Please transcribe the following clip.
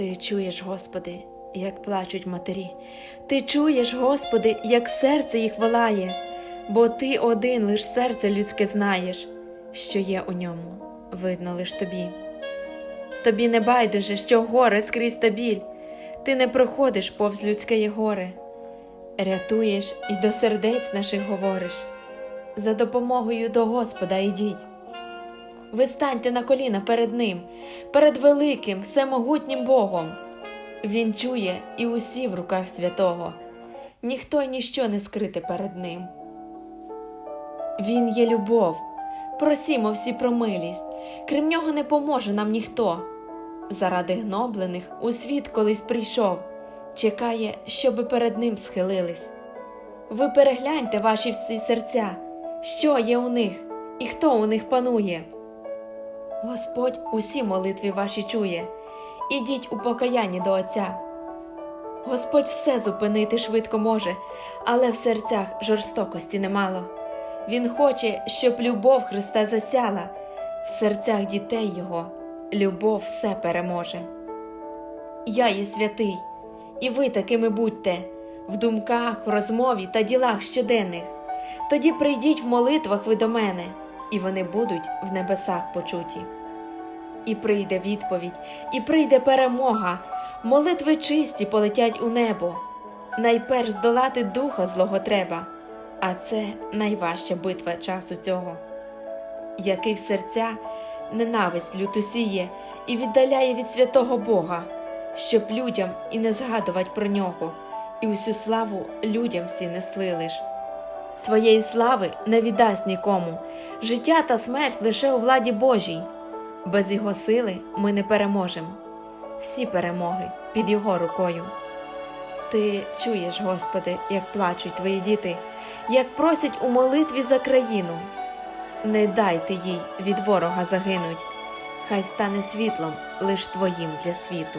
Ти чуєш, Господи, як плачуть матері. Ти чуєш, Господи, як серце їх волає, бо Ти один лиш серце людське знаєш, що є у ньому, видно лиш тобі. Тобі не байдуже, що горе скрізь та біль, ти не проходиш повз людське горе, рятуєш і до сердець наших говориш. За допомогою до Господа йдіть. Ви станьте на коліна перед Ним, перед великим, всемогутнім Богом. Він чує і усі в руках святого, ніхто й ніщо не скрите перед Ним. Він є любов, просімо всі про милість, крім нього не поможе нам ніхто. Заради гноблених у світ колись прийшов, чекає, щоби перед ним схилились. Ви перегляньте ваші всі серця, що є у них і хто у них панує. Господь усі молитви ваші чує, ідіть у покаянні до Отця. Господь все зупинити швидко може, але в серцях жорстокості немало. Він хоче, щоб любов Христа засяла, в серцях дітей Його любов все переможе. Я є святий, і ви такими будьте в думках, в розмові та ділах щоденних. Тоді прийдіть в молитвах ви до мене, і вони будуть в небесах почуті. І прийде відповідь, і прийде перемога, молитви чисті полетять у небо. Найперш здолати духа злого треба, а це найважча битва часу цього, який в серця ненависть люту сіє і віддаляє від святого Бога, щоб людям і не згадувати про нього, і усю славу людям всі несли лиш. Своєї слави не віддасть нікому, життя та смерть лише у владі Божій. Без його сили ми не переможемо. Всі перемоги під його рукою. Ти чуєш, Господи, як плачуть твої діти, як просять у молитві за країну. Не дайте їй від ворога загинуть, хай стане світлом лиш твоїм для світу.